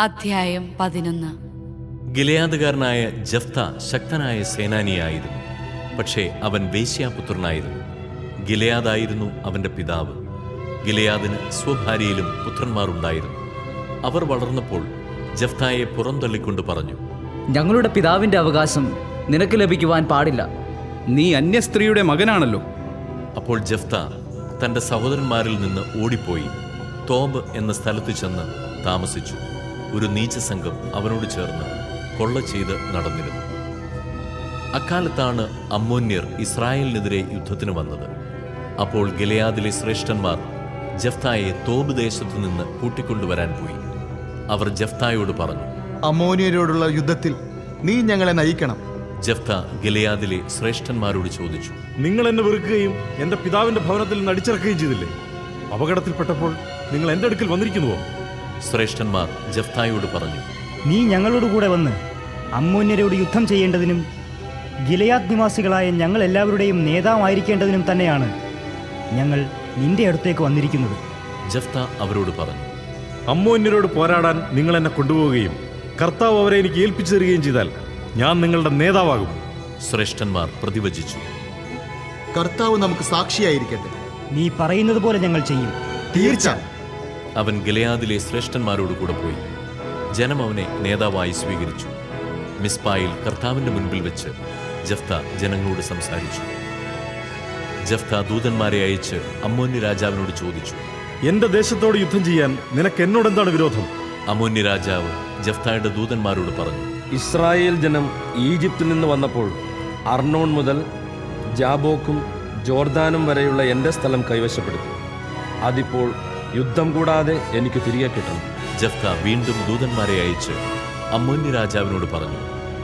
അധ്യായം പതിനൊന്ന്. ഗിലയാദുകാരനായ ജഫ്ത ശക്തനായ സേനാനിയായിരുന്നു. പക്ഷേ അവൻ വേശ്യാപുത്രനായിരുന്നു. ഗിലയാദായിരുന്നു അവന്റെ പിതാവ്. ഗിലയാദിന് സ്വഭാര്യയിലും പുത്രന്മാരുണ്ടായിരുന്നു. അവർ വളർന്നപ്പോൾ ജഫ്തായെ പുറന്തള്ളിക്കൊണ്ട് പറഞ്ഞു ഞങ്ങളുടെ പിതാവിന്റെ അവകാശം നിനക്ക് ലഭിക്കുവാൻ പാടില്ല. നീ അന്യ സ്ത്രീയുടെ മകനാണല്ലോ. അപ്പോൾ ജഫ്ത തന്റെ സഹോദരന്മാരിൽ നിന്ന് ഓടിപ്പോയി. തോബ് എന്ന സ്ഥലത്ത് ചെന്ന് താമസിച്ചു. ഒരു നീച്ച സംഘം അവനോട് ചേർന്ന് കൊള്ള ചെയ്ത് നടന്നിരുന്നു. അക്കാലത്താണ് അമ്മോന്യർ ഇസ്രായേലിനെതിരെ യുദ്ധത്തിന് വന്നത്. അപ്പോൾ ഗിലയാദിലെ ശ്രേഷ്ഠന്മാർ ജഫ്തായെ തോബ് ദേശത്തു നിന്ന് കൂട്ടിക്കൊണ്ടുവരാൻ പോയി. അവർ ജഫ്തായോട് പറഞ്ഞു അമോനിയരോടുള്ള യുദ്ധത്തിൽ നീ ഞങ്ങളെ നയിക്കണം. ജഫ്ത ഗിലയാദിലെ ശ്രേഷ്ഠന്മാരോട് ചോദിച്ചു നിങ്ങൾ എന്നെ വെറുക്കുകയും എന്റെ പിതാവിന്റെ ഭവനത്തിൽ നിന്ന് അടിച്ചിറക്കുകയും ചെയ്തില്ലേ? അപകടത്തിൽപ്പെട്ടപ്പോൾ നിങ്ങൾ എന്റെ അടുക്കൽ വന്നിരിക്കുന്നുവോ? ശ്രേഷ്ഠന്മാർ ജഫ്തായോട് പറഞ്ഞു നീ ഞങ്ങളോട് കൂടെ വന്ന് അമ്മോന്യരോട് യുദ്ധം ചെയ്യേണ്ടതിനും ഗിലയാദ് നിവാസികളായ ഞങ്ങൾ എല്ലാവരുടെയും നേതാവായിരിക്കേണ്ടതിനും തന്നെയാണ് ഞങ്ങൾ നിന്റെ അടുത്തേക്ക് വന്നിരിക്കുന്നത്. ജഫ്ത അവരോട് പറഞ്ഞു അമ്മോന്യരോട് പോരാടാൻ നിങ്ങൾ എന്നെ കൊണ്ടുപോവുകയും കർത്താവ് അവരെ എനിക്ക് ഏൽപ്പിച്ചു തരികയും ചെയ്താൽ ഞാൻ നിങ്ങളുടെ നേതാവാകും. ശ്രേഷ്ഠന്മാർ പ്രതിവചിച്ചു കർത്താവ് നമുക്ക് സാക്ഷിയായിരിക്കട്ടെ. നീ പറയുന്നത് പോലെ ഞങ്ങൾ ചെയ്യും. തീർച്ച അവൻ ഗലയാദിലെ ശ്രേഷ്ഠന്മാരോട് കൂടെ പോയി. ജനം അവനെ നേതാവായി സ്വീകരിച്ചു. മിസ്പായിൽ കർത്താവിന്റെ മുൻപിൽ വെച്ച് ജഫ്ത ജനങ്ങളോട് സംസാരിച്ചു. ജഫ്ത ദൂതന്മാരെ അയച്ച് അമ്മോന്യ രാജാവിനോട് ചോദിച്ചു എന്റെ ദേശത്തോട് യുദ്ധം ചെയ്യാൻ നിനക്ക് എന്നോട് എന്താണ് വിരോധം? അമോന്യ രാജാവ് ജഫ്തായുടെ ദൂതന്മാരോട് പറഞ്ഞു ഇസ്രായേൽ ജനം ഈജിപ്തിൽ നിന്ന് വന്നപ്പോൾ അർണോൺ മുതൽ ജാബോക്കും ജോർദാനും വരെയുള്ള എന്റെ സ്ഥലം കൈവശപ്പെടുത്തി. അതിപ്പോൾ യുദ്ധം കൂടാതെ എനിക്ക് തിരികെ കിട്ടണം. ജഫ്ത വീണ്ടും ദൂതന്മാരെ അയച്ച് അമ്മോന്യ രാജാവിനോട് പറഞ്ഞു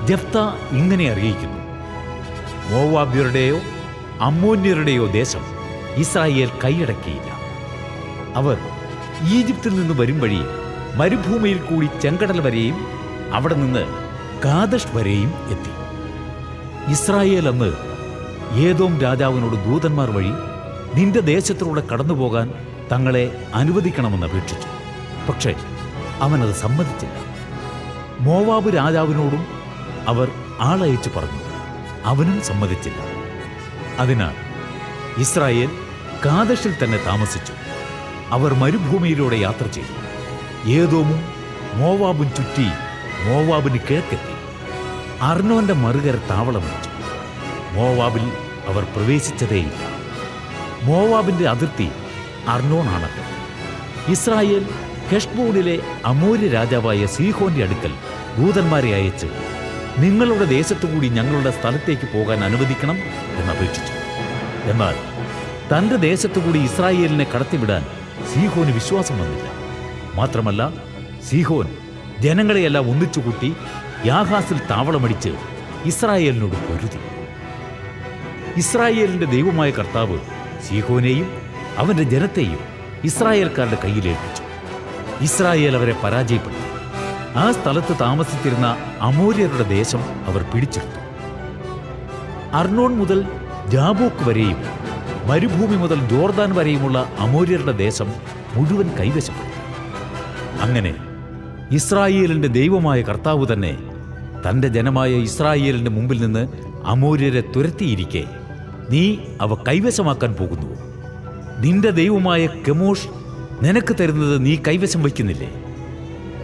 ജഫ്ത ഇങ്ങനെ അറിയിക്കുന്നു. മോവാബ്യരുടെയോ അമ്മോന്യരുടെയോ ദേശം ഇസ്രായേൽ കൈയടക്കിയില്ല. അവർ ഈജിപ്തിൽ നിന്ന് വരും വഴി മരുഭൂമിയിൽ കൂടി ചെങ്കടൽ വരെയും അവിടെ നിന്ന് കാദഷ് വരെയും എത്തി. ഇസ്രായേൽ അന്ന് ഏതോം രാജാവിനോട് ദൂതന്മാർ വഴി നിന്റെ ദേശത്തിലൂടെ കടന്നുപോകാൻ തങ്ങളെ അനുവദിക്കണമെന്ന് അപേക്ഷിച്ചു. പക്ഷേ അവനത് സമ്മതിച്ചില്ല. മോവാബ് രാജാവിനോടും അവർ ആളയച്ചു പറഞ്ഞു. അവനും സമ്മതിച്ചില്ല. അതിനാൽ ഇസ്രായേൽ കാദശിൽ തന്നെ താമസിച്ചു. അവർ മരുഭൂമിയിലൂടെ യാത്ര ചെയ്തു. ഏതോമും മോവാബും ചുറ്റി മോവാബിന് കിഴക്കെത്തി. അർണോന്റെ മറുകര താവളം വെച്ചു മോവാബിൽ അവർ പ്രവേശിച്ചതേയില്ല. മോവാബിന്റെ അതിർത്തി അർണോണാണല്ലോ ഇസ്രായേൽ ഹെഷ്ബോണിലെ അമൂര്യ രാജാവായ സീഹോന്റെ അടുക്കൽ ദൂതന്മാരെ അയച്ച് നിങ്ങളുടെ ദേശത്തുകൂടി ഞങ്ങളുടെ സ്ഥലത്തേക്ക് പോകാൻ അനുവദിക്കണം എന്ന് എന്നപേക്ഷിച്ചു എന്നാൽ തന്റെ ദേശത്തുകൂടി ഇസ്രായേലിനെ കടത്തിവിടാൻ സീഹോന് വിശ്വാസം വന്നില്ല. മാത്രമല്ല സീഹോൻ ജനങ്ങളെയെല്ലാം ഒന്നിച്ചുകൂട്ടി യാഹാസിൽ താവളമടിച്ച് ഇസ്രായേലിനോട് പൊരുതി. ഇസ്രായേലിന്റെ ദൈവമായ കർത്താവ് സീഹോനെയും അവന്റെ ജനത്തെയും ഇസ്രായേൽക്കാരുടെ കയ്യിലേൽപ്പിച്ചു ഇസ്രായേൽ അവരെ പരാജയപ്പെടുത്തി ആ സ്ഥലത്ത് താമസിച്ചിരുന്ന അമൂര്യരുടെ ദേശം അവർ പിടിച്ചെടുത്തു. അർണോൺ മുതൽ ജാബോക്ക് വരെയും മരുഭൂമി മുതൽ ജോർദാൻ വരെയുമുള്ള അമൂര്യരുടെ ദേശം മുഴുവൻ കൈവശപ്പെടുത്തി അങ്ങനെ ഇസ്രായേലിന്റെ ദൈവമായ കർത്താവ് തന്നെ തന്റെ ജനമായ ഇസ്രായേലിന്റെ മുമ്പിൽ നിന്ന് അമൂര്യരെ തുരത്തിയിരിക്കെ നീ അവ കൈവശമാക്കാൻ പോകുന്നു നിന്റെ ദൈവമായ കെമോഷ് നിനക്ക് തരുന്നത് നീ കൈവശം വയ്ക്കുന്നില്ലേ?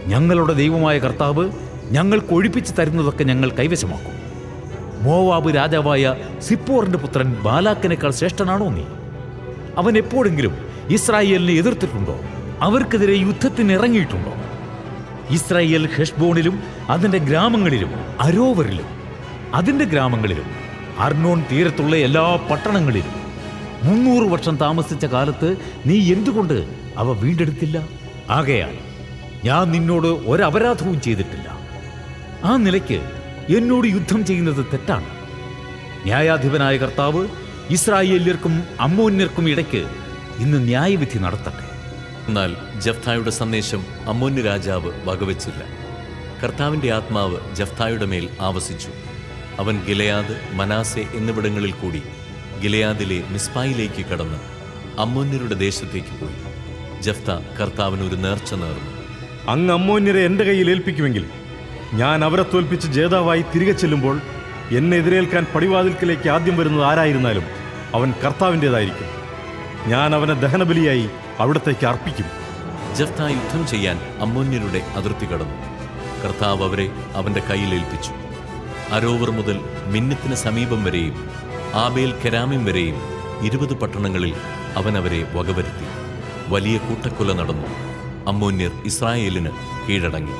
ഞങ്ങളുടെ ദൈവമായ കർത്താവ് ഞങ്ങൾക്ക് ഒഴിപ്പിച്ച് തരുന്നതൊക്കെ ഞങ്ങൾ കൈവശമാക്കും. മോവാബ് രാജാവായ സിപ്പോറിന്റെ പുത്രൻ ബാലാക്കിനേക്കാൾ ശ്രേഷ്ഠനാണോ നീ? അവൻ എപ്പോഴെങ്കിലും ഇസ്രായേലിനെ എതിർത്തിട്ടുണ്ടോ? അവർക്കെതിരെ യുദ്ധത്തിന് ഇറങ്ങിയിട്ടുണ്ടോ? ഇസ്രായേൽ ഹെഷ്ബോണിലും അതിന്റെ ഗ്രാമങ്ങളിലും അരോവറിലും അതിന്റെ ഗ്രാമങ്ങളിലും അർണോൺ തീരത്തുള്ള എല്ലാ പട്ടണങ്ങളിലും മുന്നൂറ് വർഷം താമസിച്ച കാലത്ത് നീ എന്തുകൊണ്ട് അവ വീണ്ടെടുത്തില്ല? ആകയാൽ ഞാൻ നിന്നോട് ഒരപരാധവും ചെയ്തിട്ടില്ല. ആ നിലയ്ക്ക് എന്നോട് യുദ്ധം ചെയ്യുന്നത് തെറ്റാണ്. ന്യായാധിപനായ കർത്താവ് ഇസ്രായേല്യർക്കും അമ്മോന്യർക്കും ഇടയ്ക്ക് ഇന്ന് ന്യായവിധി നടത്തട്ടെ. എന്നാൽ ജഫ്തായുടെ സന്ദേശം അമ്മോന്യ രാജാവ് വകവെച്ചില്ല. കർത്താവിന്റെ ആത്മാവ് ജഫ്തായുടെ മേൽ ആവസിച്ചു. അവൻ ഗിലയാദ് മനാസെ എന്നിവിടങ്ങളിൽ കൂടി ഗിലയാദിലെ മിസ്പായിലേക്ക് കടന്ന് അമ്മോന്യരുടെ ദേശത്തേക്ക് പോയി. ജഫ്ത കർത്താവിന് ഒരു നേർച്ച നേർന്നു. അങ്ങ് അമ്മോന്യരെ എന്റെ കയ്യിൽ ഏൽപ്പിക്കുമെങ്കിൽ ഞാൻ അവരെ തോൽപ്പിച്ച് ജേതാവായി തിരികെ ചെല്ലുമ്പോൾ എന്നെ എതിരേൽക്കാൻ പടിവാതിൽക്കിലേക്ക് ആദ്യം വരുന്നത് ആരായിരുന്നാലും അവൻ കർത്താവിന്റെതായിരിക്കും. ഞാൻ അവനെ ദഹനബലിയായി അവിടത്തേക്ക് അർപ്പിക്കും. ജഫ്ത യുദ്ധം ചെയ്യാൻ അമ്മോന്യരുടെ അതിർത്തി കടന്നു. കർത്താവ് അവരെ അവന്റെ കയ്യിൽ ഏൽപ്പിച്ചു. അരോവർ മുതൽ മിന്നത്തിന് സമീപം വരെയും ആബേൽ കെരാമിം വരെയും ഇരുപത് പട്ടണങ്ങളിൽ അവൻ അവരെ വകവരുത്തി. വലിയ കൂട്ടക്കൊല നടന്നു. അമ്മോന്യർ ഇസ്രായേലിന് കീഴടങ്ങി.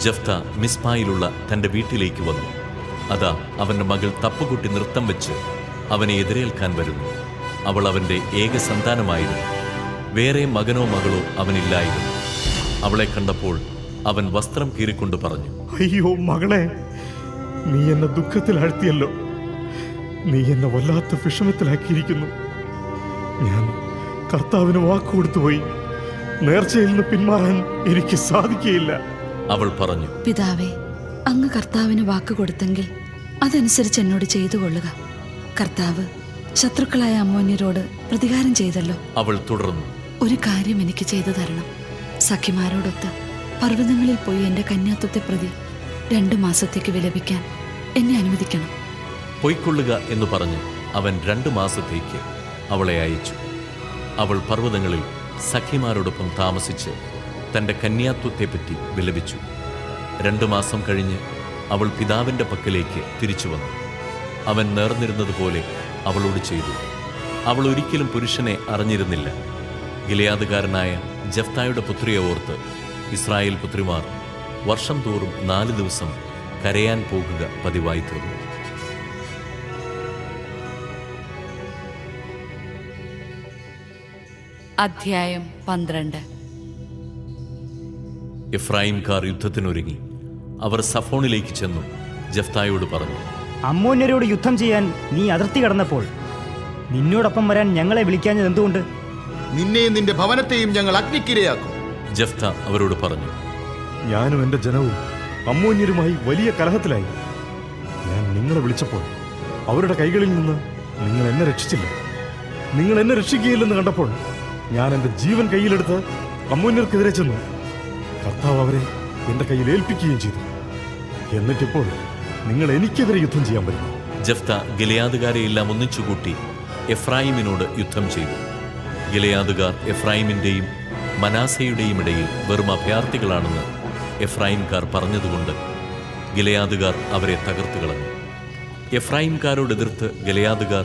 ജഫ്ത മിസ്പായിലുള്ള തന്റെ വീട്ടിലേക്ക് വന്നു. അതാ അവന്റെ മകൾ തപ്പുകുട്ടി നൃത്തം വെച്ച് അവനെ എതിരേൽക്കാൻ വരുന്നു. അവൾ അവന്റെ ഏക സന്താനമായിരുന്നു. വേറെ മകനോ മകളോ അവനില്ലായിരുന്നു. അവളെ കണ്ടപ്പോൾ അവൻ വസ്ത്രം കീറിക്കൊണ്ട് പറഞ്ഞു അയ്യോ മകളെ നീ എന്നെ ദുഃഖത്തിൽ ആഴ്ത്തിയല്ലോ നീ എന്നെ വല്ലാത്ത വിഷമത്തിലാക്കിയിരിക്കുന്നു. ഞാൻ കർത്താവിന് വാക്ക് കൊടുത്തുപോയി നേർച്ചയിൽ നിന്ന് പിന്മാറാൻ എനിക്ക് സാധിക്കുകയില്ല. അവൾ പറഞ്ഞു പിതാവേ അങ്ങ് കർത്താവിന് വാക്ക് കൊടുത്തെങ്കിൽ അതനുസരിച്ച് എന്നോട് ചെയ്തു കൊള്ളുക. കർത്താവ് ശത്രുക്കളായ അമ്മോന്യരോട് പ്രതികാരം ചെയ്തല്ലോ. അവൾ തുടർന്നു ഒരു കാര്യം എനിക്ക് ചെയ്തു തരണം. സഖിമാരോടൊത്ത് പർവതങ്ങളിൽ പോയി എന്റെ കന്യാത്വത്തെ പ്രതി രണ്ടു മാസത്തേക്ക് വിലപിക്കാൻ എന്നെ അനുവദിക്കണം. പൊയ്ക്കൊള്ളുക എന്ന് പറഞ്ഞ് അവൻ രണ്ടു മാസത്തേക്ക് അവളെ അയച്ചു. അവൾ പർവതങ്ങളിൽ സഖിമാരോടൊപ്പം താമസിച്ച് തന്റെ കന്യാത്വത്തെപ്പറ്റി വിലപിച്ചു. രണ്ടു മാസം കഴിഞ്ഞ് അവൾ പിതാവിന്റെ പക്കലേക്ക് തിരിച്ചു വന്നു. അവൻ നേർന്നിരുന്നതുപോലെ അവളോട് ചെയ്തു. അവൾ ഒരിക്കലും പുരുഷനെ അറിഞ്ഞിരുന്നില്ല. ഗിലയാദുകാരനായ ജഫ്തായുടെ പുത്രിയെ ഓർത്ത് ഇസ്രായേൽ പുത്രിമാർ വർഷം തോറും നാല് ദിവസം കരയാൻ പോകുക പതിവായി തീർന്നു അധ്യായം പന്ത്രണ്ട്. എഫ്രായിംകാർ യുദ്ധത്തിനൊരുങ്ങി. അവർ സഫോണിലേക്ക് ചെന്നു. ജഫ്തായോട് പറഞ്ഞു അമ്മോന്യരോട് യുദ്ധം ചെയ്യാൻ നീ അതിർത്തി കടന്നപ്പോൾ നിന്നോടൊപ്പം വരാൻ ഞങ്ങളെ വിളിക്കാഞ്ഞത് എന്തുകൊണ്ട്? നിന്നെയും നിന്റെ ഭവനത്തെയും ഞങ്ങൾ അഗ്നിക്കിരയാക്കും. ജഫ്ത അവരോട് പറഞ്ഞു ഞാനും എന്റെ ജനവും അമ്മോന്യരുമായി വലിയ കലഹത്തിലായി. ഞാൻ നിങ്ങളെ വിളിച്ചപ്പോൾ അവരുടെ കൈകളിൽ നിന്ന് നിങ്ങൾ എന്നെ രക്ഷിച്ചില്ല. നിങ്ങൾ എന്നെ രക്ഷിക്കുകയില്ലെന്ന് കണ്ടപ്പോൾ ഞാൻ എന്റെ ജീവൻ കയ്യിലെടുത്ത് കമ്മൂന്നർക്കെതിരെ ചെന്നു. കർത്താവ് അവരെ എന്റെ കയ്യിൽ ഏൽപ്പിക്കുകയും ചെയ്തു. എന്നിട്ടിപ്പോൾ നിങ്ങൾ എനിക്കെതിരെ യുദ്ധം ചെയ്യാൻ വരുന്നു. ജഫ്ത ഗിലയാദുകാരെ എല്ലാം ഒന്നിച്ചുകൂട്ടി എഫ്രായിമിനോട് യുദ്ധം ചെയ്തു. ഗിലയാദുകാർ എഫ്രായിമിന്റെയും മനാസയുടെയും ഇടയിൽ വെറും അഭയാർത്ഥികളാണെന്ന് എഫ്രായിംകാർ പറഞ്ഞതുകൊണ്ട് ഗിലയാദുകാർ അവരെ തകർത്തു കളഞ്ഞു. എഫ്രായിംകാരോട് ഗിലയാദുകാർ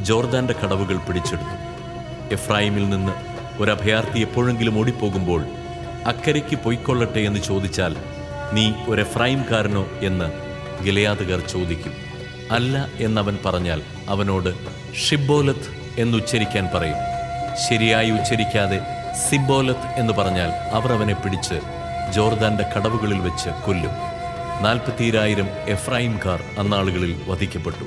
ജോർദാന്റെ കടവുകൾ പിടിച്ചെടുത്തു. എഫ്രായിമിൽ നിന്ന് ഒരു അഭയാർത്ഥി എപ്പോഴെങ്കിലും ഓടിപ്പോകുമ്പോൾ അക്കരയ്ക്ക് പൊയ്ക്കൊള്ളട്ടെ എന്ന് ചോദിച്ചാൽ നീ ഒരു എഫ്രായിംകാരനോ എന്ന് ഗിലയാദുകാർ ചോദിക്കും. അല്ല എന്നവൻ പറഞ്ഞാൽ അവനോട് ഷിബോലത്ത് എന്നുച്ചരിക്കാൻ പറയും. ശരിയായി ഉച്ചരിക്കാതെ സിബോലത്ത് എന്ന് പറഞ്ഞാൽ അവർ അവനെ പിടിച്ച് ജോർദാന്റെ കടവുകളിൽ വെച്ച് കൊല്ലും. നാൽപ്പത്തിരായിരം എഫ്രായിംകാർ അന്നാളുകളിൽ വധിക്കപ്പെട്ടു.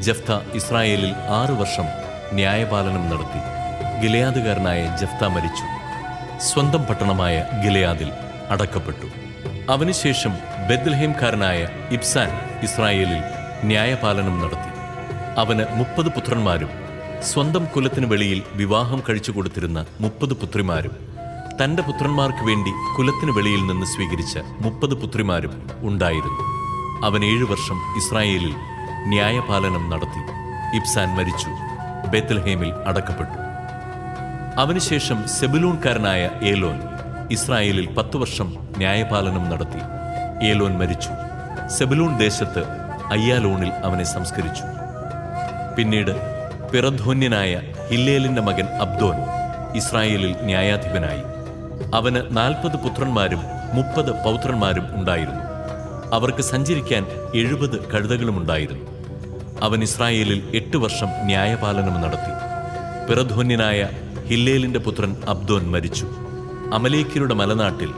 ജഫ്ത ഇസ്രായേലിൽ ആറു വർഷം ന്യായപാലനം നടത്തി. ഗിലയാദുകാരനായ ജഫ്ത മരിച്ചു. സ്വന്തം പട്ടണമായ ഗിലയാദിൽ അടക്കപ്പെട്ടു. അവനുശേഷം ബെദ്ലഹേംകാരനായ ഇബ്സാൻ ഇസ്രായേലിൽ ന്യായപാലനം നടത്തി. അവന് മുപ്പത് പുത്രന്മാരും സ്വന്തം കുലത്തിന് വെളിയിൽ വിവാഹം കഴിച്ചു കൊടുത്തിരുന്ന മുപ്പത് പുത്രിമാരും തന്റെ പുത്രന്മാർക്ക് വേണ്ടി കുലത്തിന് വെളിയിൽ നിന്ന് സ്വീകരിച്ച മുപ്പത് പുത്രിമാരും ഉണ്ടായിരുന്നു. അവൻ ഏഴു വർഷം ഇസ്രായേലിൽ ന്യായപാലനം നടത്തി. ഇബ്സാൻ മരിച്ചു. ബേത്തൽഹേമിൽ അടക്കപ്പെട്ടു. അവനുശേഷം സെബുലൂൺകാരനായ ഏലോൻ ഇസ്രായേലിൽ പത്തു വർഷം ന്യായപാലനം നടത്തി. ഏലോൻ മരിച്ചു. സെബുലൂൺ ദേശത്ത് അയ്യാലോണിൽ അവനെ സംസ്കരിച്ചു. പിന്നീട് പിറധോന്യനായ ഹില്ലേലിന്റെ മകൻ അബ്ദോൻ ഇസ്രായേലിൽ ന്യായാധിപനായി. അവന് നാൽപ്പത് പുത്രന്മാരും മുപ്പത് പൗത്രന്മാരും ഉണ്ടായിരുന്നു. അവർക്ക് സഞ്ചരിക്കാൻ എഴുപത് കഴുതകളുമുണ്ടായിരുന്നു അവൻ ഇസ്രായേലിൽ എട്ട് വർഷം ന്യായപാലനം നടത്തി. പിറധോന്യനായ ഹില്ലേലിന്റെ പുത്രൻ അബ്ദോൻ മരിച്ചു. അമലേക്കിയുടെ മലനാട്ടിൽ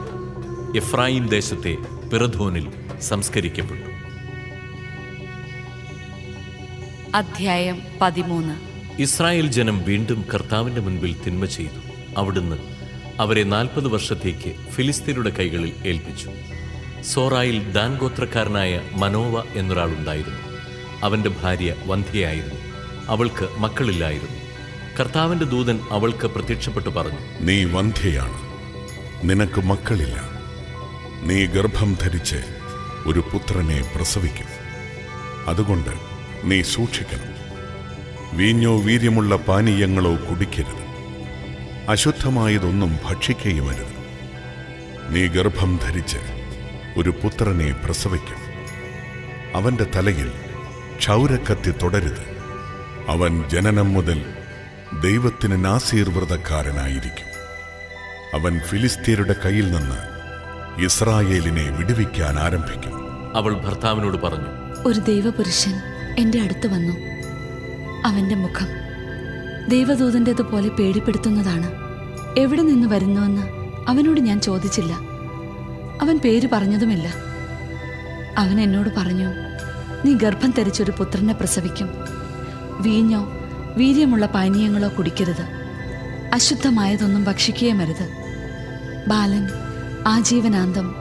എഫ്രായിം ദേശത്തെ പിറധോനിൽ സംസ്കരിക്കപ്പെട്ടു. അധ്യായം പതിമൂന്ന്. ഇസ്രായേൽ ജനം വീണ്ടും കർത്താവിന്റെ മുൻപിൽ തിന്മ ചെയ്തു. അവിടുന്ന് അവരെ നാൽപ്പത് വർഷത്തേക്ക് ഫിലിസ്തീനയുടെ കൈകളിൽ ഏൽപ്പിച്ചു. സോറായിൽ ദാൻ ഗോത്രക്കാരനായ മനോവ എന്നൊരാളുണ്ടായിരുന്നു. അവന്റെ ഭാര്യ വന്ധ്യയായിരുന്നു. അവൾക്ക് മക്കളില്ലായിരുന്നു. കർത്താവിന്റെ ദൂതൻ അവൾക്ക് പ്രത്യക്ഷപ്പെട്ടു പറഞ്ഞു നീ വന്ധ്യയാണ്. നിനക്ക് മക്കളില്ല. നീ ഗർഭം ധരിച്ച് ഒരു പുത്രനെ പ്രസവിക്കും. അതുകൊണ്ട് നീ സൂക്ഷിക്കണം. വീഞ്ഞോ വീര്യമുള്ള പാനീയങ്ങളോ കുടിക്കരുത്. അശുദ്ധമായതൊന്നും ഭക്ഷിക്കുകയുമരുത് നീ ഗർഭം ധരിച്ച് ഒരു പുത്രനെ പ്രസവിക്കും. അവന്റെ തലയിൽ ക്ഷൗരക്കത്തി തുടരുത്. അവൻ ജനനം മുതൽ ദൈവത്തിന് നാസീർവ്രതക്കാരനായിരിക്കും. അവൻ ഫിലിസ്തീനയുടെ കയ്യിൽ നിന്ന് ഇസ്രായേലിനെ വിടുവിക്കാൻ ആരംഭിക്കും. അവൾ ഭർത്താവിനോട് പറഞ്ഞു ഒരു ദൈവപുരുഷൻ എന്റെ അടുത്ത് വന്നു. അവന്റെ മുഖം ദൈവദൂതന്റെതുപോലെ പേടിപ്പെടുത്തുന്നതാണ്. എവിടെ നിന്ന് വരുന്നുവെന്ന് അവനോട് ഞാൻ ചോദിച്ചില്ല. അവൻ പേര് പറഞ്ഞതുമില്ല. അവൻ എന്നോട് പറഞ്ഞു നീ ഗർഭം ധരിച്ചൊരു പുത്രനെ പ്രസവിക്കും. വീഞ്ഞോ വീര്യമുള്ള പാനീയങ്ങളോ കുടിക്കരുത്. അശുദ്ധമായതൊന്നും ഭക്ഷിക്കുകയുമരുത് ബാലൻ ആജീവനാന്തം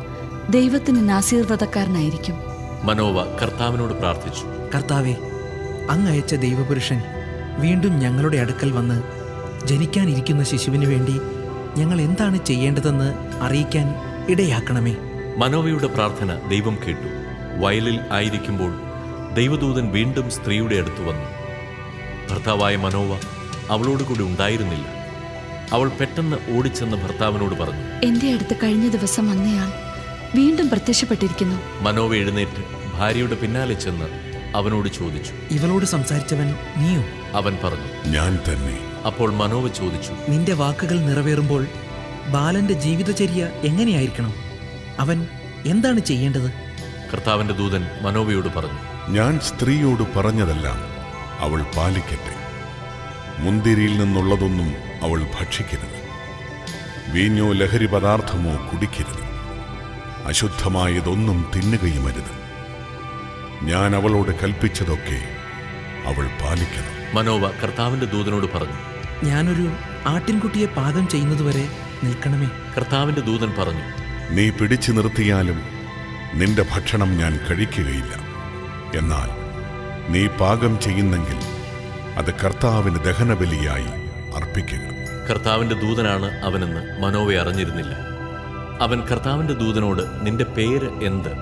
ദൈവത്തിന് നാസീർവ്രതക്കാരനായിരിക്കും മനോവ കർത്താവിനോട് പ്രാർത്ഥിച്ചു. കർത്താവെ അങ്ങയച്ച ദൈവപുരുഷൻ വീണ്ടും ഞങ്ങളുടെ അടുക്കൽ വന്ന് ജനിക്കാനിരിക്കുന്ന ശിശുവിന് വേണ്ടി ഞങ്ങൾ എന്താണ് ചെയ്യേണ്ടതെന്ന് അറിയിക്കാൻ ഇടയാക്കണമേ. മനോവയുടെ പ്രാർത്ഥന ദൈവം കേട്ടു. വയലിൽ ആയിരിക്കുമ്പോൾ ദൈവദൂതൻ വീണ്ടും സ്ത്രീയുടെ അടുത്ത് വന്നു. ഭർത്താവായ മനോവ അവളോട് കൂടി ഉണ്ടായിരുന്നില്ല. അവൾ പെട്ടെന്ന് ഓടിച്ചെന്ന് ഭർത്താവിനോട് പറഞ്ഞു. എന്റെ അടുത്ത് കഴിഞ്ഞ ദിവസം വന്നയാൾ വീണ്ടും പ്രത്യക്ഷപ്പെട്ടിരിക്കുന്നു. മനോവ എഴുന്നേറ്റ് ഭാര്യയുടെ പിന്നാലെ ചെന്ന് അവനോട് ചോദിച്ചു. ഇവളോട് സംസാരിച്ചവൻ നീയോ? അവൻ പറഞ്ഞു. ഞാൻ തന്നെ. അപ്പോൾ മനോവ ചോദിച്ചു. നിന്റെ വാക്കുകൾ നിറവേറുമ്പോൾ ബാലന്റെ ജീവിതചര്യ എങ്ങനെയായിരിക്കണം? അവൻ എന്താണ് ചെയ്യേണ്ടത്? കർത്താവിന്റെ ദൂതൻ മനോവയോട് പറഞ്ഞു. ഞാൻ സ്ത്രീയോട് പറഞ്ഞതെല്ലാം അവൾ പാലിക്കട്ടെ. മുന്തിരിയിൽ നിന്നുള്ളതൊന്നും അവൾ ഭക്ഷിക്കരുത്. വീഞ്ഞോ ലഹരി പദാർത്ഥമോ കുടിക്കരുത്. അശുദ്ധമായതൊന്നും തിന്നുകയുമരുത്. ഞാൻ അവളോട് കൽപ്പിച്ചതൊക്കെ അവൾ പാലിക്കണം. മനോവ കർത്താവിന്റെ ദൂതനോട് പറഞ്ഞു ഞാനൊരു ആട്ടിൻകുട്ടിയെ പാകം ചെയ്യുന്നതുവരെ നിൽക്കണമേ. കർത്താവിന്റെ ദൂതൻ പറഞ്ഞു നീ പിടിച്ചു നിർത്തിയാലും നിന്റെ ഭക്ഷണം ഞാൻ കഴിക്കുകയില്ല. എന്നാൽ നീ പാകം ചെയ്യുന്നെങ്കിൽ അത് കർത്താവിന് ദഹനബലിയായി അർപ്പിക്കുക കർത്താവിന്റെ ദൂതനാണ് അവനെന്ന് മനോവെ അറിഞ്ഞിരുന്നില്ല. അവൻ കർത്താവിന്റെ ദൂതനോട് നിന്റെ പേര് എന്ത്?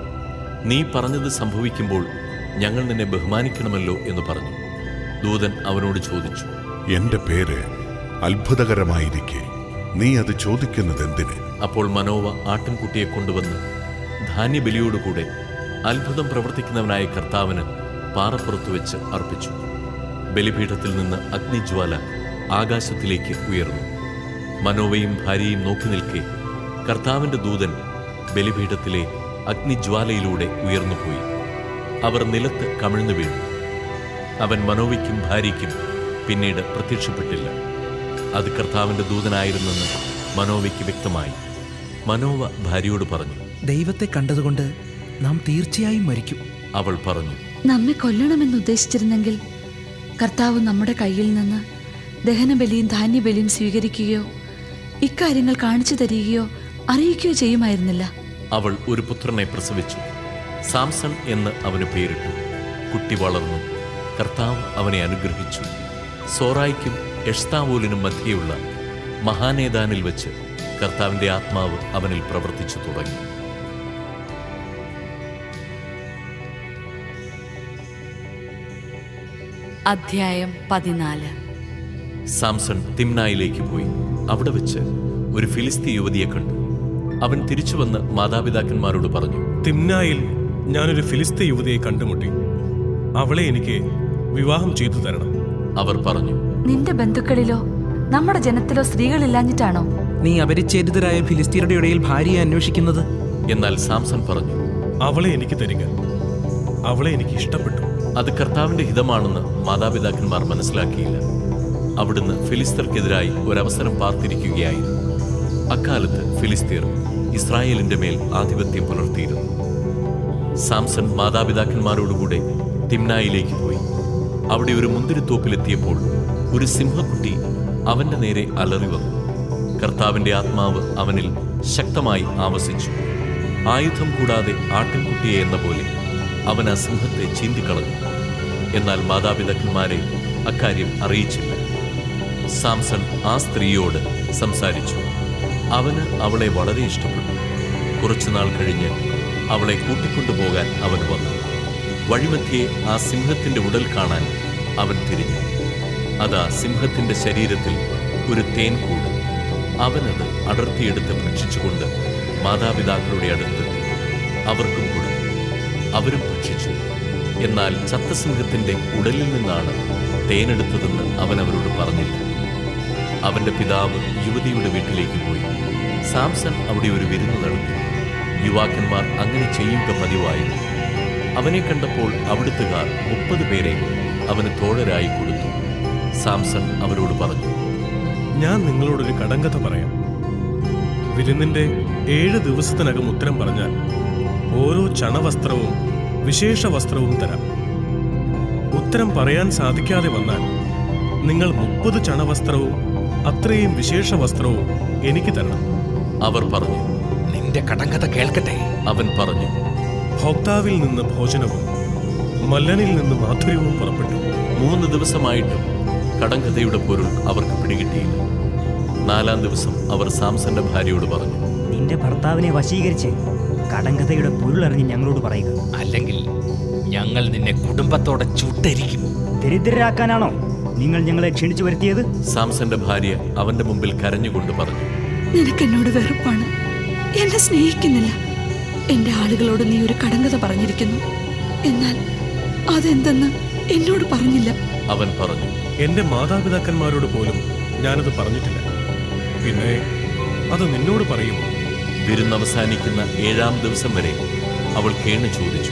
നീ പറഞ്ഞത് സംഭവിക്കുമ്പോൾ ഞങ്ങൾ നിന്നെ ബഹുമാനിക്കണമല്ലോ എന്ന് പറഞ്ഞു. ദൂതൻ അവനോട് ചോദിച്ചു എന്റെ പേര് അത്ഭുതകരമായിരിക്കെ. നീ അത് ചോദിക്കുന്നത് എന്തിന്? അപ്പോൾ മനോവ ആട്ടിൻകുട്ടിയെ കൊണ്ടുവന്ന് ധാന്യബലിയോടുകൂടെ അത്ഭുതം പ്രവർത്തിക്കുന്നവനായ കർത്താവിന് പാറപ്പുറത്ത് വെച്ച് അർപ്പിച്ചു. ബലിപീഠത്തിൽ നിന്ന് അഗ്നിജ്വാല ആകാശത്തിലേക്ക് ഉയർന്നു. മനോവയും ഭാര്യയും നോക്കി നിൽക്കെ കർത്താവിന്റെ ദൂതൻ ബലിപീഠത്തിലെ അഗ്നിജ്വാലയിലൂടെ ഉയർന്നുപോയി. അവർ നിലത്ത് കമിഴ്ന്നു വീണു. അവൻ മനോവയ്ക്കും ഭാര്യയ്ക്കും പിന്നീട് പ്രത്യക്ഷപ്പെട്ടില്ല. അത് കർത്താവിന്റെ ദൂതനായിരുന്നെന്ന് മനോവയ്ക്ക് വ്യക്തമായി. മനോവ ഭാര്യയോട് പറഞ്ഞു ദൈവത്തെ കണ്ടതുകൊണ്ട് നാം തീർച്ചയായും മരിക്കും. അവൾ പറഞ്ഞു നമ്മെ കൊല്ലണമെന്ന് ഉദ്ദേശിച്ചിരുന്നെങ്കിൽ കർത്താവ് നമ്മുടെ കയ്യിൽ നിന്ന് ദഹനബലിയും ധാന്യബലിയും സ്വീകരിക്കുകയോ ഇക്കാര്യങ്ങൾ കാണിച്ചു തരികയോ അറിയിക്കുകയോ ചെയ്യുമായിരുന്നില്ല. അവൾ ഒരു പുത്രനെ പ്രസവിച്ചു. സാംസൺ എന്ന് അവന് പേരിട്ടു. കുട്ടി വളർന്നു. കർത്താവ് അവനെ അനുഗ്രഹിച്ചു. സോറായിക്കും എഷ്താവൂലിനും മധ്യയുള്ള മഹാനേദാനിൽ വെച്ച് കർത്താവിന്റെ ആത്മാവ് അവനിൽ പ്രവർത്തിച്ചു തുടങ്ങി. അധ്യായം പതിനാല്. സാംസൺ തിംനായിലേക്ക് പോയി. അവിടെ വെച്ച് ഒരു ഫിലിസ്തീ യുവതിയെ കണ്ടു. അവൻ തിരിച്ചു വന്ന് മാതാപിതാക്കന്മാരോട് പറഞ്ഞു തിംനായിൽ ഞാനൊരു ഫിലിസ്തീ യുവതിയെ കണ്ടുമുട്ടി. അവളെ എനിക്ക് വിവാഹം ചെയ്തു തരണം. അവർ പറഞ്ഞു നിന്റെ ബന്ധുക്കളിലോ നമ്മുടെ ജനത്തിലോ സ്ത്രീകളില്ലാഞ്ഞിട്ടാണോ നീ അപരിച്ഛേദിതരായ ഫിലിസ്തീനയുടെ ഇടയിൽ ഭാര്യയെ അന്വേഷിക്കുന്നത്? എന്നാൽ സാംസൺ പറഞ്ഞു അവളെ എനിക്ക് തരിക. അവളെ എനിക്ക് ഇഷ്ടപ്പെട്ടു. അത് കർത്താവിന്റെ ഹിതമാണെന്ന് മാതാപിതാക്കന്മാർ മനസ്സിലാക്കിയില്ല. അവിടുന്ന് ഫിലിസ്തർക്കെതിരായി ഒരവസരം പാർത്തിരിക്കുകയായിരുന്നു. അക്കാലത്ത് ഫിലിസ്തീർ ഇസ്രായേലിന്റെ മേൽ ആധിപത്യം പുലർത്തിയിരുന്നു. സാംസൺ മാതാപിതാക്കന്മാരോടുകൂടെ തിമ്നായിലേക്ക് പോയി. അവിടെ ഒരു മുന്തിരിത്തോപ്പിലെത്തിയപ്പോൾ ഒരു സിംഹക്കുട്ടി അവന്റെ നേരെ അലറി വന്നു. കർത്താവിന്റെ ആത്മാവ് അവനിൽ ശക്തമായി ആവസിച്ചു. ആയുധം കൂടാതെ ആട്ടിൻകുട്ടിയെ എന്ന പോലെ അവൻ ആ സിംഹത്തെ ചീന്തിക്കളഞ്ഞു. എന്നാൽ മാതാപിതാക്കന്മാരെ അക്കാര്യം അറിയിച്ചില്ല. സാംസൺ ആ സ്ത്രീയോട് സംസാരിച്ചു. അവന് അവളെ വളരെ ഇഷ്ടപ്പെട്ടു. കുറച്ചുനാൾ കഴിഞ്ഞ് അവളെ കൂട്ടിക്കൊണ്ടുപോകാൻ അവൻ വന്നു. വഴിമധ്യേ ആ സിംഹത്തിന്റെ ഉടൽ കാണാൻ അവൻ തിരിഞ്ഞു. അതാ സിംഹത്തിന്റെ ശരീരത്തിൽ ഒരു തേൻ കൂട്. അവനത് അടർത്തിയെടുത്ത് ഭക്ഷിച്ചുകൊണ്ട് മാതാപിതാക്കളുടെ അടുത്ത് അവർക്കും കൊടുത്തു. അവരും ഭക്ഷിച്ചു. എന്നാൽ ചത്തസിംഹത്തിന്റെ ഉടലിൽ നിന്നാണ് തേനെടുത്തതെന്ന് അവൻ അവരോട് പറഞ്ഞില്ല. അവന്റെ പിതാവ് യുവതിയുടെ വീട്ടിലേക്ക് പോയി. സാംസൺ അവിടെ ഒരു വിരുന്ന് നടത്തി. യുവാക്കന്മാർ അങ്ങനെ ചെയ്യുക പതിവായിരുന്നു. അവനെ കണ്ടപ്പോൾ അവിടുത്തുകാർ മുപ്പത് പേരെ അവന് തോഴരായി കൊടുത്തു. സാംസൺ അവരോട് പറഞ്ഞു ഞാൻ നിങ്ങളോടൊരു കടങ്കഥ പറയാം. വിരുന്നിന്റെ ഏഴ് ദിവസത്തിനകം ഉത്തരം പറഞ്ഞാൽ ഓരോ ചണവസ്ത്രവും വിശേഷ വസ്ത്രവും തരാം. ഉത്തരം പറയാൻ സാധിക്കാതെ വന്നാൽ നിങ്ങൾ മുപ്പത് ചണവസ്ത്രവും അത്രയും വിശേഷ വസ്ത്രവും എനിക്ക് തരണം. അവർ പറഞ്ഞു നിന്റെ കടങ്കഥ കേൾക്കട്ടെ. അവൻ പറഞ്ഞു ഭോക്താവിൽ നിന്ന് ഭോജനവും മല്ലനിൽ നിന്ന് മാധുര്യവും പുറപ്പെട്ടു. മൂന്ന് ദിവസമായിട്ടും കടങ്കഥയുടെ പൊരുൾ അവർക്ക് പിടികിട്ടിയില്ല. നാലാം ദിവസം അവർ സാംസന്റെ ഭാര്യയോട് പറഞ്ഞു നിന്റെ ഭർത്താവിനെ വശീകരിച്ച് കടങ്കഥയുടെ പൊരുളറിഞ്ഞ് ഞങ്ങളോട് പറയുക. അല്ലെങ്കിൽ ഞങ്ങൾ നിന്നെ കുടുംബത്തോടെ ചുട്ടരിക്കും. ദരിദ്രരാക്കാനാണോ നിങ്ങൾ ഞങ്ങളെ ക്ഷണിച്ചു വരുത്തിയത്? സാംസന്റെ ഭാര്യ അവന്റെ മുമ്പിൽ കരഞ്ഞുകൊണ്ട് പറഞ്ഞു. നിനക്ക് എന്നോട് വെറുപ്പാണ്. എന്നെ സ്നേഹിക്കുന്നില്ല. എന്റെ ആളുകളോട് നീ ഒരു കടങ്കഥ പറഞ്ഞിരിക്കുന്നു. എന്നാൽ അതെന്തെന്ന് എന്നോട് പറഞ്ഞില്ല. അവൻ പറഞ്ഞു എന്റെ മാതാപിതാക്കന്മാരോട് പോലും ഞാനത് പറഞ്ഞിട്ടില്ല. പിന്നെ അത് നിന്നോട് പറയുമോ? വിരുന്ന് അവസാനിക്കുന്ന ഏഴാം ദിവസം വരെ അവൾ കേണ് ചോദിച്ചു.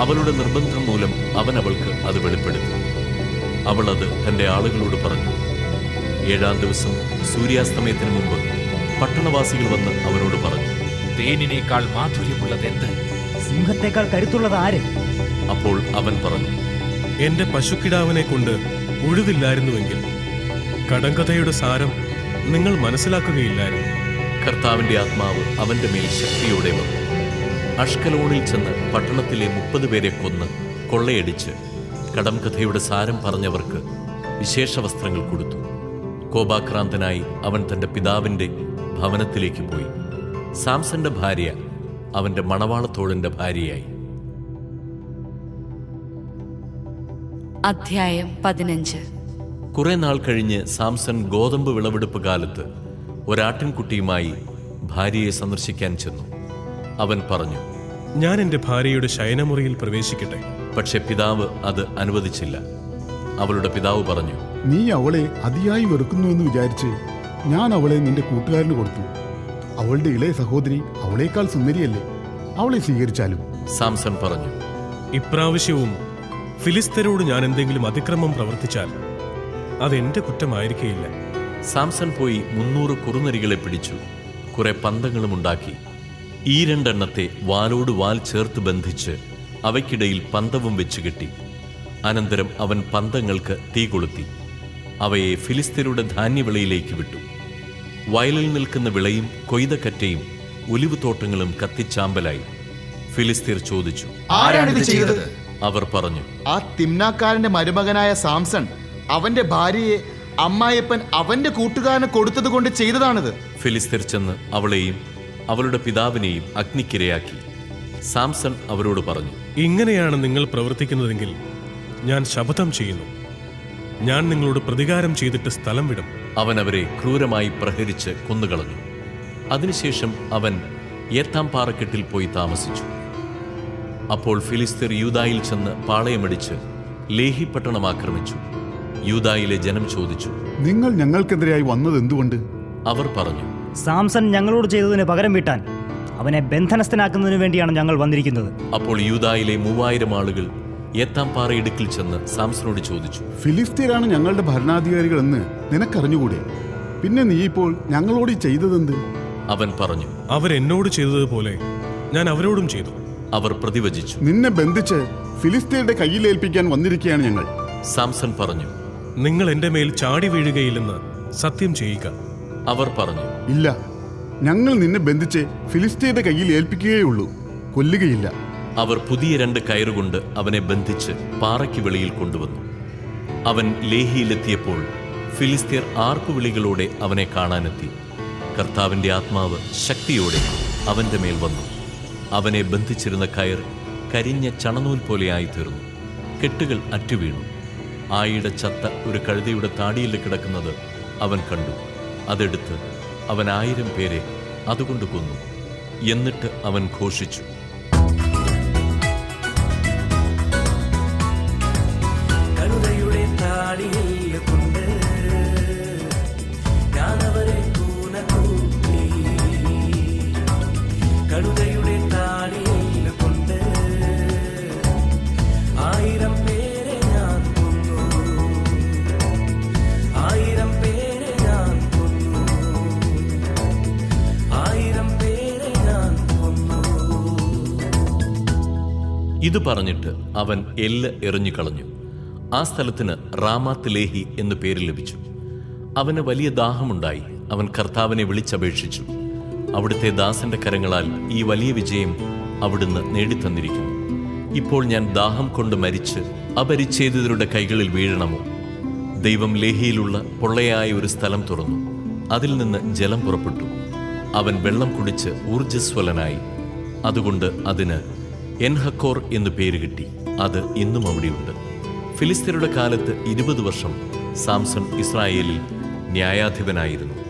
അവളുടെ നിർബന്ധം മൂലം അവൻ അവൾക്ക് അത് വെളിപ്പെടുത്തി. അവൾ അത് തന്റെ ആളുകളോട് പറഞ്ഞു. ഏഴാം ദിവസം സൂര്യാസ്തമയത്തിന് മുമ്പ് പട്ടണവാസികൾ വന്ന് അവനോട് പറഞ്ഞു. തേനിനേക്കാൾ മാധുര്യമുള്ളത് എന്ത്? സിംഹത്തെക്കാൾ കരുത്തുള്ളത് ആര്? അപ്പോൾ അവൻ പറഞ്ഞു. എന്റെ പശുക്കിടാവിനെ കൊണ്ട് ഉഴുതില്ലായിരുന്നുവെങ്കിൽ കടങ്കഥയുടെ സാരം നിങ്ങൾ മനസ്സിലാക്കുകയില്ലായിരുന്നു. കർത്താവിന്റെ ആത്മാവ് അവന്റെ മേൽ ശക്തിയോടെ വന്നു. അഷ്കലോണിൽ ചെന്ന് പട്ടണത്തിലെ മുപ്പത് പേരെ കൊന്ന് കൊള്ളയടിച്ച് കടം കഥയുടെ സാരം പറഞ്ഞവർക്ക് വിശേഷ വസ്ത്രങ്ങൾ കൊടുത്തു. കോപാക്രാന്തനായി അവൻ തന്റെ പിതാവിന്റെ ഭവനത്തിലേക്ക് പോയി. സാംസന്റെ ഭാര്യ അവന്റെ മണവാളത്തോഴന്റെ ഭാര്യയായി. അധ്യായം പതിനഞ്ച്. കുറെ നാൾ കഴിഞ്ഞ് സാംസൺ ഗോതമ്പ് വിളവെടുപ്പ് കാലത്ത് ഒരാട്ടിൻകുട്ടിയുമായി ഭാര്യയെ സന്ദർശിക്കാൻ ചെന്നു. അവൻ പറഞ്ഞു ഞാൻ എന്റെ ഭാര്യയുടെ ശയനമുറിയിൽ പ്രവേശിക്കട്ടെ. പക്ഷെ പിതാവ് അത് അനുവദിച്ചില്ല. അവളുടെ പിതാവ് പറഞ്ഞു നീ അവളെ അതിയായി വെറുക്കുന്നുവെന്ന് വിചാരിച്ച് ഞാൻ അവളെ നിന്റെ കൂട്ടുകാരന് കൊടുത്തു. അവളുടെ ഇളയ സഹോദരി അവളേക്കാൾ സുന്ദരിയല്ലേ? അവളെ സ്വീകരിച്ചാലും. സാംസൺ പറഞ്ഞു ഇപ്രാവശ്യവും ഫിലിസ്തരോട് ഞാൻ എന്തെങ്കിലും അതിക്രമം പ്രവർത്തിച്ചാൽ അതെന്റെ കുറ്റമായിരിക്കയില്ല. സാംസൺ പോയി മുന്നൂറ് കുറുനരികളെ പിടിച്ചു. കുറെ പന്തങ്ങളും ഉണ്ടാക്കി. ഈ രണ്ടെണ്ണത്തെ വാലോട് വാൽ ചേർത്ത് ബന്ധിച്ച് അവയ്ക്കിടയിൽ പന്തവും വെച്ച് കെട്ടി. അനന്തരം അവൻ പന്തങ്ങൾക്ക് തീ കൊളുത്തി. അവയെ ഫിലിസ്തീനയുടെ ധാന്യവിളയിലേക്ക് വിട്ടു. വയലിൽ നിൽക്കുന്ന വിളയും കൊയ്തക്കറ്റയും ഒലിവ് തോട്ടങ്ങളും കത്തിച്ചാമ്പലായി. ഫിലിസ്തീർ ചോദിച്ചു ആരാണിത് ചെയ്തത്? അവർ പറഞ്ഞു ആ തിമ്നാക്കാരന്റെ മരുമകനായ സാംസൺ അവന്റെ ഭാര്യയെ അമ്മായപ്പൻ അവന്റെ കൂട്ടുകാരന് കൊടുത്തത് കൊണ്ട് ചെയ്തതാണിത്. ഫിലിസ്തീർ ചെന്ന് അവളെയും അവളുടെ പിതാവിനെയും അഗ്നിക്കിരയാക്കി. സാംസൺ അവരോട് പറഞ്ഞു ഇങ്ങനെയാണ് നിങ്ങൾ പ്രവർത്തിക്കുന്നതെങ്കിൽ ഞാൻ ശപഥം ചെയ്യുന്നു. ഞാൻ നിങ്ങളോട് പ്രതികാരം ചെയ്തിട്ട് സ്ഥലം വിടും. അവൻ അവരെ ക്രൂരമായി പ്രഹരിച്ച് കൊന്നുകളഞ്ഞു. അതിനുശേഷം അവൻ ഏത്താം പാറക്കെട്ടിൽ പോയി താമസിച്ചു. അപ്പോൾ ഫിലിസ്തീർ യൂതായിൽ ചെന്ന് പാളയമടിച്ച് ലേഹി പട്ടണം ആക്രമിച്ചു. യൂതായിലെ ജനം ചോദിച്ചു നിങ്ങൾ ഞങ്ങൾക്കെതിരായി വന്നത് എന്തുകൊണ്ട്? അവർ പറഞ്ഞു സാംസൺ ഞങ്ങളോട് ചെയ്തതിന് പകരം വീട്ടാൻ അവനെ ബന്ധനസ്ഥനാക്കുന്നതിന് വേണ്ടിയാണ് ഞങ്ങൾ വന്നിരിക്കുന്നത്. അപ്പോൾ യൂതായിലെ മൂവായിരം ആളുകൾ ഏത്താം പാറയിടുക്കിൽ ചെന്ന് സാംസനോട് ചോദിച്ചു ഫിലിസ്തീനാണ് ഞങ്ങളുടെ ഭരണാധികാരികൾ എന്ന് നിനക്കറിഞ്ഞുകൂടെ? പിന്നെ നീ ഇപ്പോൾ ഞങ്ങളോട് ചെയ്തതെന്ത്? അവൻ പറഞ്ഞു അവരെന്നോട് ചെയ്തതുപോലെ ഞാൻ അവരോടും ചെയ്തു. അവർ പ്രതിവചിച്ചു. നിന്നെ ബന്ധിച്ച് ഫിലിസ്തീനയുടെ കയ്യിലേൽപ്പിക്കാൻ വന്നിരിക്കുകയാണ് ഞങ്ങൾ. സാംസൺ പറഞ്ഞു നിങ്ങൾ എന്റെ മേൽ ചാടി വീഴുകയില്ലെന്ന് സത്യം ചെയ്യുക. അവർ പറഞ്ഞു ഇല്ല ഞങ്ങൾ നിന്നെ ബന്ധിച്ച് ഫിലിസ്തീന്റെ കയ്യിൽ ഏൽപ്പിക്കുകയുള്ളൂ കൊല്ലുകയില്ല. അവർ പുതിയ രണ്ട് കയറുകൊണ്ട് അവനെ ബന്ധിച്ച് പാറയ്ക്ക് വെളിയിൽ കൊണ്ടുവന്നു. അവൻ ലേഹിയിലെത്തിയപ്പോൾ ഫിലിസ്തീർ ആർപ്പുവിളികളോടെ അവനെ കാണാനെത്തി. കർത്താവിന്റെ ആത്മാവ് ശക്തിയോടെ അവന്റെ മേൽ വന്നു. അവനെ ബന്ധിച്ചിരുന്ന കയർ കരിഞ്ഞ ചണനൂൽ പോലെയായി തീർന്നു കെട്ടുകൾ അറ്റുവീണു. ആയിടെ ചത്ത ഒരു കഴുതയുടെ താടിയിൽ കിടക്കുന്നത് അവൻ കണ്ടു. അതെടുത്ത് അവൻ ആയിരം പേരെ അതുകൊണ്ട് കൊന്നു. എന്നിട്ട് അവൻ ഘോഷിച്ചു. പറഞ്ഞിട്ട് അവൻ എല്ല് എറിഞ്ഞു കളഞ്ഞു. ആ സ്ഥലത്തിന് റാമാത്ത് ലേഹി എന്നു പേര് ലഭിച്ചു. അവന് വലിയ ദാഹമുണ്ടായി. അവൻ കർത്താവിനെ വിളിച്ചപേക്ഷിച്ചു. അവിടുത്തെ ദാസന്റെ കരങ്ങളാൽ ഈ വലിയ വിജയം അവിടുന്ന് നേടിത്തന്നിരിക്കുന്നു. ഇപ്പോൾ ഞാൻ ദാഹം കൊണ്ട് മരിച്ച് അപരിച്ഛേദിതരുടെ കൈകളിൽ വീഴണമോ? ദൈവം ലേഹിയിലുള്ള പൊള്ളയായ ഒരു സ്ഥലം തുറന്നു. അതിൽ നിന്ന് ജലം പുറപ്പെട്ടു. അവൻ വെള്ളം കുടിച്ച് ഊർജസ്വലനായി. അതുകൊണ്ട് അതിന് എൻഹക്കോർ എന്നു പേര് കിട്ടി. അത് ഇന്നും അവിടെയുണ്ട്. ഫിലിസ്തീനയുടെ കാലത്ത് ഇരുപത് വർഷം സാംസൺ ഇസ്രായേലിൽ ന്യായാധിപനായിരുന്നു.